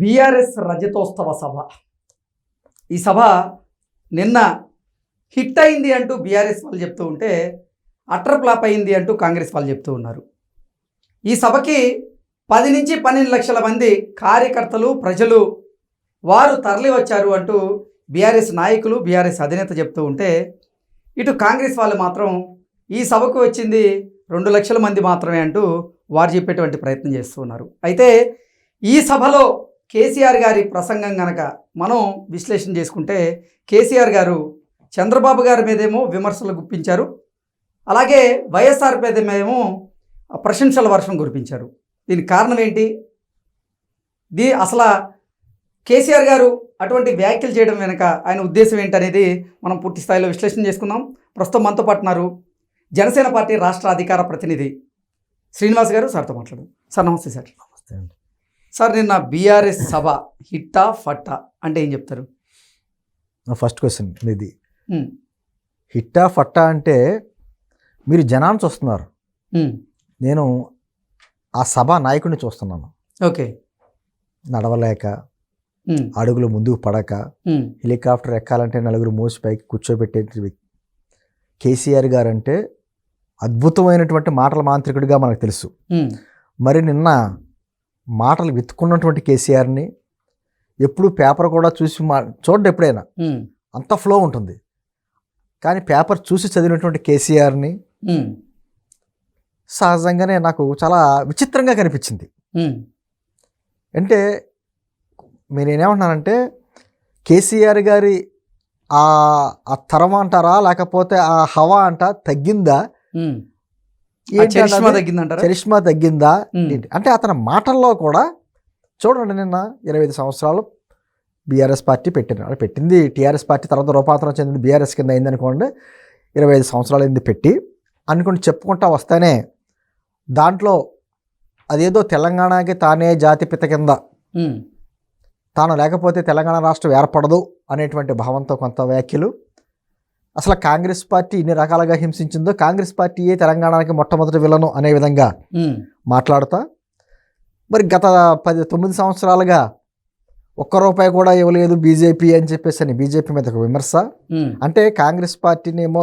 BRS రజతోత్సవ సభ. ఈ సభ నిన్న hit అయింది అంటూ బీఆర్ఎస్ వాళ్ళు చెప్తూ ఉంటే అటర్ ఫ్లాప్ అయింది అంటూ కాంగ్రెస్ వాళ్ళు చెప్తూ ఉన్నారు. ఈ సభకి పది నుంచి పన్నెండు లక్షల మంది కార్యకర్తలు ప్రజలు వారు తరలి వచ్చారు అంటూ బీఆర్ఎస్ నాయకులు బీఆర్ఎస్ అధినేత చెప్తూ ఉంటే ఇటు కాంగ్రెస్ వాళ్ళు మాత్రం ఈ సభకు వచ్చింది రెండు లక్షల మంది మాత్రమే అంటూ వారు చెప్పేటువంటి ప్రయత్నం చేస్తూ ఉన్నారు. అయితే ఈ సభలో కేసీఆర్ గారి ప్రసంగం గనక మనం విశ్లేషణ చేసుకుంటే కేసీఆర్ గారు చంద్రబాబు గారి మీదేమో విమర్శలు గుప్పించారు. అలాగే వైఎస్ఆర్ మీదేమో ప్రశంసల వర్షం కురిపించారు. దీనికి కారణం ఏంటి? దీ అసలు కేసీఆర్ గారు అటువంటి వ్యాఖ్యలు చేయడం వెనుక ఆయన ఉద్దేశం ఏంటనేది మనం పూర్తి స్థాయిలో విశ్లేషణ చేసుకుందాం. ప్రస్తుతం మనతో పాటున్నారు జనసేన పార్టీ రాష్ట్ర అధికార ప్రతినిధి శ్రీనివాస్ గారు సార్తో మాట్లాడు సార్ నమస్తే సార్. నమస్తే అండి. సార్ నిన్న బీఆర్ఎస్ సభ హిట్టా ఫట్టా అంటే ఏం చెప్తారు? నా ఫస్ట్ క్వశ్చన్ ఇది హిట్టా ఫట్టా అంటే మీరు జనాన్ని చూస్తున్నారు. నేను ఆ సభ నాయకుడిని చూస్తున్నాను. ఓకే. నడవలేక అడుగులు ముందుకు పడక హెలికాప్టర్ ఎక్కాలంటే నలుగురు మోసి పైకి కూర్చోబెట్టే వ్యక్తి కేసీఆర్ గారు అంటే అద్భుతమైనటువంటి మాటల మాంత్రికుడిగా మనకు తెలుసు. మరి నిన్న మాటలు వెతుక్కున్నటువంటి కేసీఆర్ని ఎప్పుడు పేపర్ కూడా చూసి మా చూడండి ఎప్పుడైనా. అంత ఫ్లో ఉంటుంది. కానీ పేపర్ చూసి చదివినటువంటి కేసీఆర్ని సహజంగానే నాకు చాలా విచిత్రంగా కనిపించింది. అంటే నేనేమంటున్నానంటే కేసీఆర్ గారి ఆ తరం అంటారా లేకపోతే ఆ హవా అంట తగ్గిందా? చరిష్మా అన్నది? తగ్గిందంటారా? చరిష్మా తగ్గిందా? అంటే అతని మాటల్లో కూడా చూడండి నిన్న ఇరవై ఐదు సంవత్సరాలు బీఆర్ఎస్ పార్టీ పెట్టిన పెట్టింది టీఆర్ఎస్ పార్టీ తర్వాత రూపాంతరం చెందింది బీఆర్ఎస్ కింద అయింది అనుకోండి ఇరవై ఐదు సంవత్సరాలు అయింది పెట్టి అనుకుని చెప్పుకుంటా వస్తేనే దాంట్లో అదేదో తెలంగాణకి తానే జాతిపిత కింద. ఉమ్, తాను లేకపోతే తెలంగాణ రాష్ట్రం ఏర్పడదు అనేటువంటి భావంతో కొంత వ్యాఖ్యలు అసలు కాంగ్రెస్ పార్టీ ఇన్ని రకాలుగా హింసించిందో కాంగ్రెస్ పార్టీయే తెలంగాణకి మొట్టమొదటి విలను అనే విధంగా మాట్లాడుతా. మరి గత పది తొమ్మిది సంవత్సరాలుగా ఒక్క రూపాయి కూడా ఇవ్వలేదు బీజేపీ అని చెప్పేసి అని బీజేపీ మీద ఒక విమర్శ. అంటే కాంగ్రెస్ పార్టీని ఏమో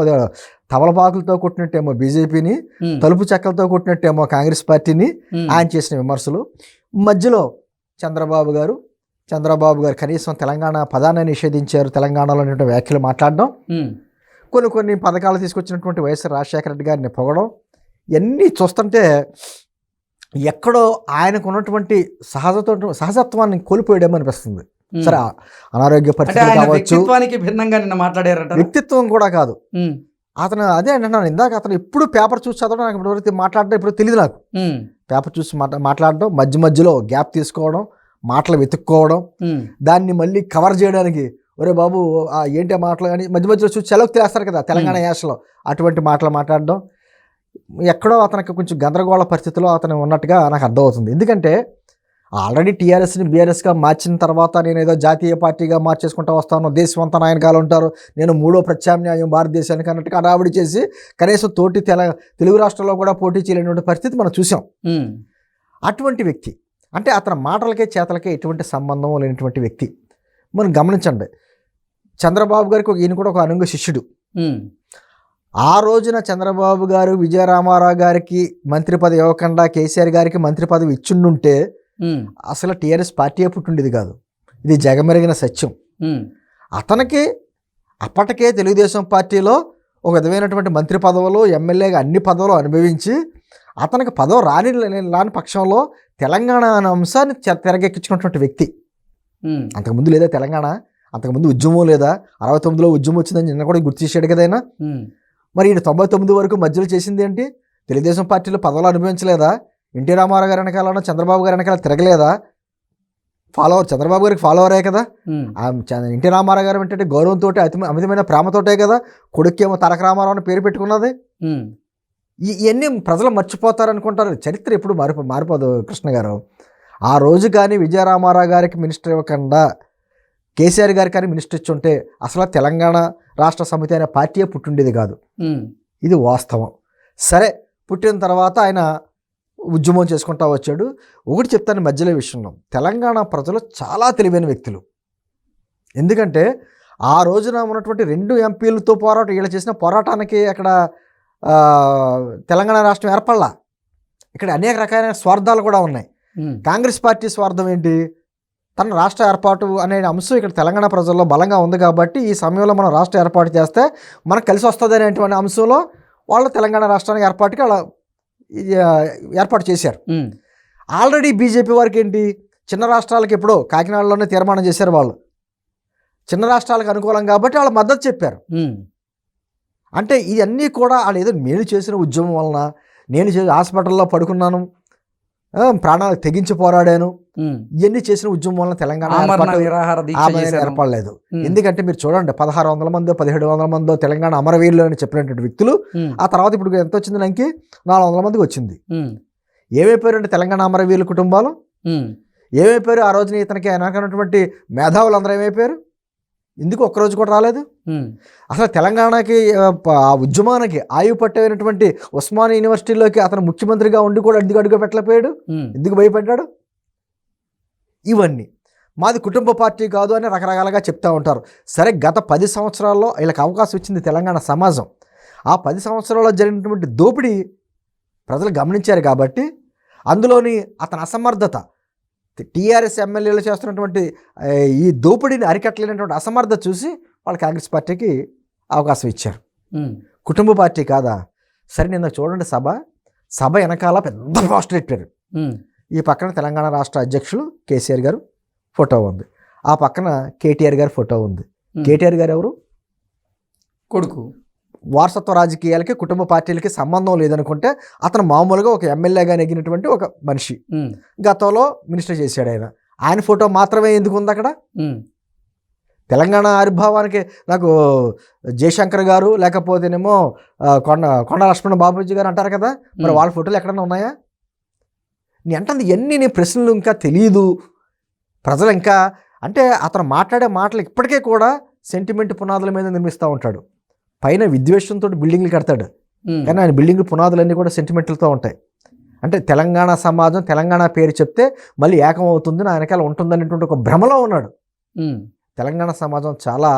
తమలపాకులతో కొట్టినట్టేమో బీజేపీని తలుపు చెక్కలతో కొట్టినట్టేమో కాంగ్రెస్ పార్టీని ఆయన చేసిన విమర్శలు. మధ్యలో చంద్రబాబు గారు చంద్రబాబు గారు కనీసం తెలంగాణ పదాన్ని నిషేధించారు తెలంగాణలో వ్యాఖ్యలు మాట్లాడడం. కొన్ని కొన్ని పథకాలు తీసుకొచ్చినటువంటి వైఎస్ రాజశేఖర రెడ్డి గారిని పొగడం ఇవన్నీ చూస్తుంటే ఎక్కడో ఆయనకు ఉన్నటువంటి సహజతో సహజత్వాన్ని కోల్పోయాడేమో అనిపిస్తుంది. సరే అనారోగ్య ఆయన కావచ్చు. భిన్నంగా నిన్న మాట్లాడారట వ్యక్తిత్వం కూడా కాదు. అతను అదే అంటున్నాను ఇందాక అతను ఎప్పుడు పేపర్ చూసి చదవడం నాకు ఇప్పటివరకు మాట్లాడడం ఇప్పుడు తెలియదు నాకు. పేపర్ చూసి మాట్లా మాట్లాడడం మధ్య మధ్యలో గ్యాప్ తీసుకోవడం మాటలు వెతుక్కోవడం దాన్ని మళ్ళీ కవర్ చేయడానికి ఒరే బాబు ఏంటి ఆ మాటలు? కానీ మధ్య మధ్యలో చూసి చెలవుకు తీస్తారు కదా తెలంగాణ యాసలో. అటువంటి మాటలు మాట్లాడడం ఎక్కడో అతనికి కొంచెం గందరగోళ పరిస్థితిలో అతను ఉన్నట్టుగా నాకు అర్థమవుతుంది. ఎందుకంటే ఆల్రెడీ టీఆర్ఎస్ని బీఆర్ఎస్గా మార్చిన తర్వాత నేను ఏదో జాతీయ పార్టీగా మార్చేసుకుంటూ వస్తాను దేశవంత నాయనకాలు ఉంటారు నేను మూడో ప్రత్యామ్నాయం భారతదేశానికి అన్నట్టుగా హడావిడి చేసి కనీసం తోటి తెల తెలుగు రాష్ట్రాల్లో కూడా పోటీ చేయలేనటువంటి పరిస్థితి మనం చూసాం. అటువంటి వ్యక్తి అంటే అతని మాటలకే చేతలకే ఎటువంటి సంబంధం లేనటువంటి వ్యక్తి. మనం గమనించండి చంద్రబాబు గారికి ఈయన కూడా ఒక అనుంగ శిష్యుడు. ఆ రోజున చంద్రబాబు గారు విజయరామారావు గారికి మంత్రి పదవి ఇవ్వకుండా కేసీఆర్ గారికి మంత్రి పదవి ఇచ్చిండుంటే అసలు టీఆర్ఎస్ పార్టీ పుట్టిండేది కాదు. ఇది జగమెరిగిన సత్యం. అతనికి అప్పటికే తెలుగుదేశం పార్టీలో ఒక విధమైనటువంటి మంత్రి పదవులు ఎమ్మెల్యేగా అన్ని పదవులు అనుభవించి అతనికి పదవి రాని రాని పక్షంలో తెలంగాణ అనే అంశాన్ని తె- తెరకెక్కించుకున్నటువంటి వ్యక్తి. అంతకుముందు లేదా తెలంగాణ అంతకుముందు ఉద్యమం లేదా అరవై తొమ్మిదిలో ఉద్యమం వచ్చిందని నిన్న కూడా గుర్తు చేశాడు కదా ఆయన. మరి ఈయన తొంభై తొమ్మిది వరకు మధ్యలో చేసింది ఏంటి? తెలుగుదేశం పార్టీలో పదవులు అనుభవించలేదా? ఎన్టీ రామారావు గారి వెనకాలనో చంద్రబాబు గారి వెనకాల తిరగలేదా? ఫాలోవర్ చంద్రబాబు గారికి ఫాలోవరే కదా? ఎన్టీ రామారావు గారు ఏంటంటే గౌరవంతో అతి అమితమైన ప్రేమతోటే కదా కొడుకేమో తారక రామారావు అని పేరు పెట్టుకున్నది. ఇవన్నీ ప్రజలు మర్చిపోతారు అనుకుంటారు చరిత్ర ఎప్పుడు మారిపో మారిపోదు కృష్ణ గారు. ఆ రోజు కానీ విజయరామారావు గారికి మినిస్టర్ ఇవ్వకుండా కేసీఆర్ గారికి కానీ మినిస్టర్ ఇచ్చుంటే అసలు తెలంగాణ రాష్ట్ర సమితి అనే పార్టీయే పుట్టిండేది కాదు. ఇది వాస్తవం. సరే పుట్టిన తర్వాత ఆయన ఉద్యమం చేసుకుంటా వచ్చాడు. ఒకటి చెప్తాను మధ్యలో విషయంలో. తెలంగాణ ప్రజలు చాలా తెలివైన వ్యక్తులు. ఎందుకంటే ఆ రోజున ఉన్నటువంటి రెండు ఎంపీలతో పోరాటం వీళ్ళు చేసిన పోరాటానికి అక్కడ తెలంగాణ రాష్ట్రం ఏర్పడలా. ఇక్కడ అనేక రకాలైన స్వార్థాలు కూడా ఉన్నాయి. కాంగ్రెస్ పార్టీ స్వార్థం ఏంటి? తన రాష్ట్ర ఏర్పాటు అనే అంశం ఇక్కడ తెలంగాణ ప్రజల్లో బలంగా ఉంది కాబట్టి ఈ సమయంలో మనం రాష్ట్ర ఏర్పాటు చేస్తే మనకు కలిసి వస్తుంది అనేటువంటి అంశంలో వాళ్ళు తెలంగాణ రాష్ట్రానికి ఏర్పాటుకి అలా ఏర్పాటు చేశారు. ఆల్రెడీ బీజేపీ వారికి ఏంటి? చిన్న రాష్ట్రాలకు ఎప్పుడో కాకినాడలోనే తీర్మానం చేశారు వాళ్ళు. చిన్న రాష్ట్రాలకు అనుకూలం కాబట్టి వాళ్ళు మద్దతు చెప్పారు. అంటే ఇవన్నీ కూడా వాళ్ళు ఏదో నేను చేసిన ఉద్యమం వలన నేను చే హాస్పిటల్లో పడుకున్నాను ఆ, ప్రాణాలకు తెగించి పోరాడాను. ఇవన్నీ చేసిన ఉద్యమం వలన తెలంగాణ. ఏర్పడలేదు. ఎందుకంటే మీరు చూడండి పదహారు వందల మందో పదిహేడు వందల మందో తెలంగాణ అమరవీరులు అని చెప్పినటువంటి వ్యక్తులు ఆ తర్వాత ఇప్పుడు ఎంత వచ్చింది నాకు నాలుగు వందల మందికి వచ్చింది. ఏమైపోయారంటే తెలంగాణ అమరవీరుల కుటుంబాలు? ఏమైపోయారు? ఆ రోజున ఇతనికి వెనకనటువంటి మేధావులు అందరూ ఏమైపోయారు? ఎందుకు ఒక్కరోజు కూడా రాలేదు? అసలు తెలంగాణకి ఆ, ఉద్యమానికి ఆయువు పట్టైనటువంటి ఉస్మానియా యూనివర్సిటీలోకి అతను ముఖ్యమంత్రిగా ఉండి కూడా ఎందుకు అడుగు పెట్టలేకపోయాడు? ఎందుకు భయపడ్డాడు? ఇవన్నీ. మాది కుటుంబ పార్టీ కాదు అని రకరకాలుగా చెప్తా ఉంటారు. సరే గత పది సంవత్సరాల్లో వీళ్ళకి అవకాశం ఇచ్చింది తెలంగాణ సమాజం. ఆ పది సంవత్సరాల్లో జరిగినటువంటి దోపిడీ ప్రజలు గమనించారు కాబట్టి అందులోని అతని అసమర్థత టీఆర్ఎస్ ఎమ్మెల్యేలు చేస్తున్నటువంటి ఈ దోపిడీని అరికట్టలేనటువంటి అసమర్థత చూసి వాళ్ళు కాంగ్రెస్ పార్టీకి అవకాశం ఇచ్చారు. కుటుంబ పార్టీ కాదా? సరే నిన్న చూడండి సభ. సభ వెనకాల పెద్ద పోస్టర్ పెట్టారు ఈ పక్కన తెలంగాణ రాష్ట్ర అధ్యక్షులు కేసీఆర్ గారు ఫోటో ఉంది. ఆ పక్కన కేటీఆర్ గారి ఫోటో ఉంది. కేటీఆర్ గారు ఎవరు? కొడుకు. వారసత్వ రాజకీయాలకి కుటుంబ పార్టీలకి సంబంధం లేదనుకుంటే అతను మామూలుగా ఒక ఎమ్మెల్యేగా నెగ్గినటువంటి ఒక మనిషి. గతంలో మినిస్టర్ చేశాడు ఆయన. ఆయన ఫోటో మాత్రమే ఎందుకు ఉంది అక్కడ? తెలంగాణ ఆవిర్భావానికి నాకు జయశంకర్ గారు లేకపోతేనేమో కొండ కొండ లక్ష్మణ బాబుజీ గారు అంటారు కదా? మరి. వాళ్ళ ఫోటోలు ఎక్కడన్నా ఉన్నాయా? నీ అంటుంది ఎన్ని నీ ప్రశ్నలు ఇంకా తెలియదు ప్రజలు ఇంకా అంటే అతను మాట్లాడే మాటలు ఇప్పటికే కూడా సెంటిమెంట్ పునాదుల మీద నిర్మిస్తూ ఉంటాడు. పైన విద్వేషంతో బిల్డింగ్లు కడతాడు. కానీ ఆయన బిల్డింగ్ పునాదులన్నీ కూడా సెంటిమెంట్లతో ఉంటాయి. అంటే తెలంగాణ సమాజం తెలంగాణ పేరు చెప్తే మళ్ళీ ఏకం అవుతుంది నా వెనకాల ఉంటుందనేటువంటి ఒక భ్రమలో ఉన్నాడు. తెలంగాణ సమాజం చాలా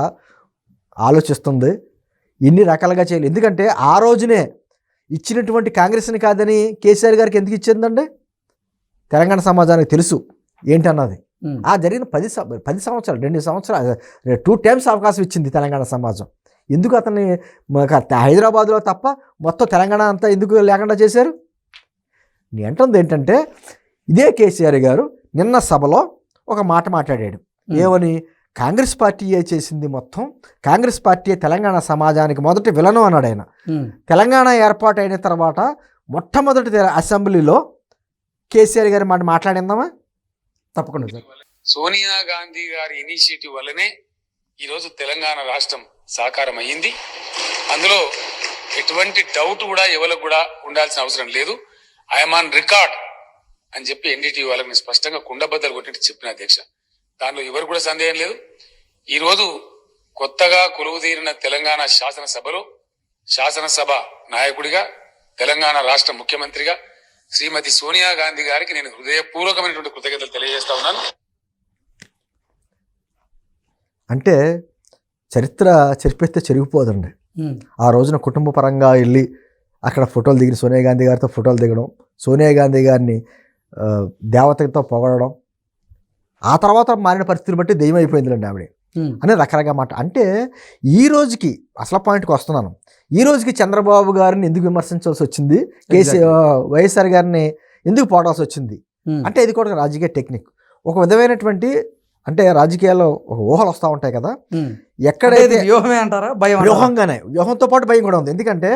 ఆలోచిస్తుంది. ఇన్ని రకాలుగా చేయాలి. ఎందుకంటే ఆ రోజునే ఇచ్చినటువంటి కాంగ్రెస్ని కాదని కేసీఆర్ గారికి ఎందుకు ఇచ్చిందండి? తెలంగాణ సమాజానికి తెలుసు. ఏంటన్నది? ఆ జరిగిన పది పది సంవత్సరాలు రెండు సంవత్సరాలు టూ టైమ్స్ అవకాశం ఇచ్చింది తెలంగాణ సమాజం. ఎందుకు అతన్ని హైదరాబాద్లో తప్ప మొత్తం తెలంగాణ అంతా ఎందుకు లేకుండా చేశారు? నేను అంటుంది ఏంటంటే ఇదే కేసీఆర్ గారు నిన్న సభలో ఒక మాట మాట్లాడాడు. ఏమని? కాంగ్రెస్ పార్టీయే చేసింది మొత్తం. కాంగ్రెస్ పార్టీ తెలంగాణ సమాజానికి మొదటి విలనం అన్నాడు ఆయన. తెలంగాణ ఏర్పాటు అయిన తర్వాత మొట్టమొదటి అసెంబ్లీలో కేసీఆర్ గారి మాట మాట్లాడిందామా? తప్పకుండా సార్. సోనియా గాంధీ గారి ఇనిషియేటివ్ వల్లనే ఈరోజు తెలంగాణ రాష్ట్రం సాకారం అయ్యింది అందులో ఎటువంటి డౌట్ కూడా ఎవరికి కూడా ఉండాల్సిన అవసరం లేదు. ఐఎమ్ ఆన్ రికార్డ్ అని చెప్పి ఎన్డీటీవీ వాళ్ళకి నేను స్పష్టంగా కుండబద్దలు కొట్టినట్టు చెప్పిన అధ్యక్ష. దానిలో ఎవరు కూడా సందేహం లేదు. ఈరోజు కొత్తగా కొలువుదీరిన తెలంగాణ శాసనసభలో శాసనసభ నాయకుడిగా తెలంగాణ రాష్ట్ర ముఖ్యమంత్రిగా శ్రీమతి సోనియా గాంధీ గారికి నేను హృదయపూర్వకమైనటువంటి కృతజ్ఞతలు తెలియజేస్తా ఉన్నాను. అంటే చరిత్ర చెరిపేస్తే చెరిగిపోదండి. ఆ రోజున కుటుంబ పరంగా వెళ్ళి అక్కడ ఫోటోలు దిగిన సోనియా గాంధీ గారితో ఫోటోలు దిగడం సోనియా గాంధీ గారిని దేవతతో పొగడడం ఆ తర్వాత మారిన పరిస్థితిని బట్టి దెయ్యం అయిపోయిందిలేండి ఆవిడ. అని రకరకాల మాట. అంటే ఈ రోజుకి అసలు పాయింట్కి వస్తున్నాను. ఈ రోజుకి చంద్రబాబు గారిని ఎందుకు విమర్శించాల్సి వచ్చింది? కేసీ వైఎస్ఆర్ గారిని ఎందుకు పోవడాల్సి వచ్చింది? అంటే ఇది కూడా రాజకీయ టెక్నిక్. ఒక విధమైనటువంటి అంటే రాజకీయాల్లో ఒక ఊహలు వస్తూ ఉంటాయి కదా. ఎక్కడైతే వ్యూహమే అంటారా? భయం? వ్యూహంగానే. వ్యూహంతో పాటు భయం కూడా ఉంది. ఎందుకంటే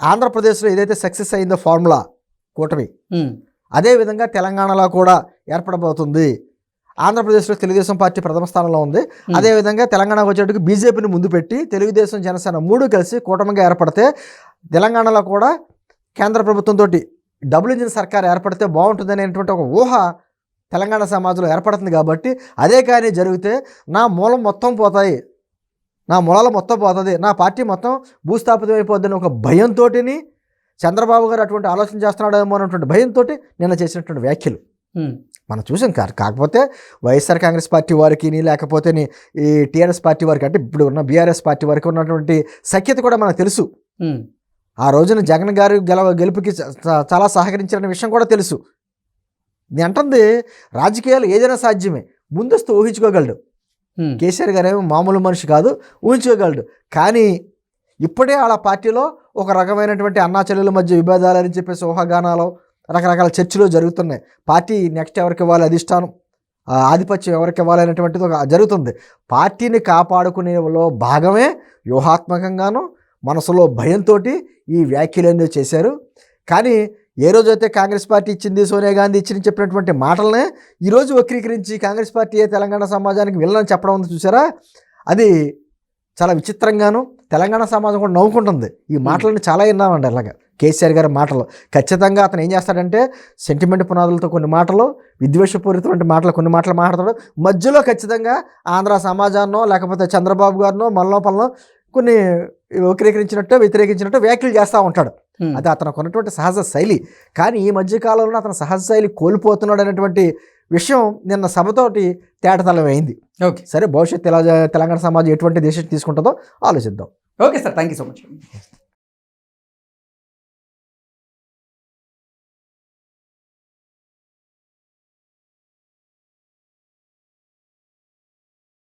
ఆంధ్రప్రదేశ్లో ఏదైతే సక్సెస్ అయిందో ఫార్ములా కూటమి ఉమ్, అదేవిధంగా తెలంగాణలో కూడా ఏర్పడబోతుంది. ఆంధ్రప్రదేశ్లో తెలుగుదేశం పార్టీ ప్రథమ స్థానంలో ఉంది. అదేవిధంగా తెలంగాణ వచ్చేటికి బీజేపీని ముందు పెట్టి తెలుగుదేశం జనసేన మూడు కలిసి కూటమిగా ఏర్పడితే తెలంగాణలో కూడా కేంద్ర ప్రభుత్వంతో డబుల్ ఇంజిన్ సర్కార్ ఏర్పడితే బాగుంటుంది అనేటువంటి ఒక ఊహ తెలంగాణ సమాజంలో ఏర్పడుతుంది కాబట్టి అదే కానీ జరిగితే నా మూలం మొత్తం పోతాయి. నా మూలాలు మొత్తం పోతుంది. నా పార్టీ మొత్తం భూస్థాపితం అయిపోద్దని ఒక భయంతోటిని చంద్రబాబు గారు అటువంటి ఆలోచన చేస్తున్నాడేమో అన్నటువంటి భయంతో నిన్న చేసినటువంటి వ్యాఖ్యలు. మనం చూసాం కాదు కాకపోతే వైఎస్ఆర్ కాంగ్రెస్ పార్టీ వారికి లేకపోతే ఈ టీఆర్ఎస్ పార్టీ వారికి అంటే ఇప్పుడు ఉన్న బీఆర్ఎస్ పార్టీ వారికి ఉన్నటువంటి సఖ్యత కూడా మనకు తెలుసు. ఆ రోజున జగన్ గారు గెలవ గెలుపుకి చాలా సహకరించిన విషయం కూడా తెలుసు. నేను అంటుంది రాజకీయాలు ఏదైనా సాధ్యమే. ముందస్తు ఊహించుకోగలడు. కేసీఆర్ గారు ఏమో మామూలు మనిషి కాదు ఊహించుకోగలడు. కానీ ఇప్పుడే వాళ్ళ పార్టీలో ఒక రకమైనటువంటి అన్నా చెల్లెల మధ్య విభేదాలని చెప్పేసి ఊహాగానాలు రకరకాల చర్చలు జరుగుతున్నాయి. పార్టీ నెక్స్ట్ ఎవరికి ఇవ్వాలి అధిష్టానం? ఆధిపత్యం ఎవరికి ఇవ్వాలి అనేటువంటిది ఒక జరుగుతుంది. పార్టీని కాపాడుకునేలో భాగమే వ్యూహాత్మకంగాను మనసులో భయంతో ఈ వ్యాఖ్యలు అనేది చేశారు. కానీ ఏ రోజైతే కాంగ్రెస్ పార్టీ ఇచ్చింది సోనియా గాంధీ ఇచ్చింది చెప్పినటువంటి మాటలనే ఈరోజు వక్రీకరించి కాంగ్రెస్ పార్టీ తెలంగాణ సమాజానికి వెళ్ళని చెప్పడం ఉంది చూసారా? అది చాలా విచిత్రంగాను తెలంగాణ సమాజం కూడా నవ్వుకుంటుంది. ఈ మాటలను చాలా విన్నామండి అలాగా. కేసీఆర్ గారి మాటలు. ఖచ్చితంగా అతను ఏం చేస్తాడంటే సెంటిమెంట్ పునాదులతో కొన్ని మాటలు విద్వేషపూరితమైన మాటలు కొన్ని మాటలు మాట్లాడతాడు. మధ్యలో ఖచ్చితంగా ఆంధ్ర సమాజాన్నో లేకపోతే చంద్రబాబు గారినో మల్లోపలనో కొన్ని వక్రీకరించినట్టు వ్యతిరేకించినట్టు వ్యాఖ్యలు చేస్తూ ఉంటాడు. అది అతనికి ఉన్నటువంటి సహజ శైలి. కానీ ఈ మధ్య కాలంలో అతను సహజ శైలి కోల్పోతున్నాడు అనేటువంటి విషయం నిన్న సభతోటి తేటతలం అయింది ఓకే. సరే భవిష్యత్ తెల- తెలంగాణ సమాజం ఎటువంటి దేశం తీసుకుంటుందో ఆలోచిద్దాం. Okay sir thank you so much.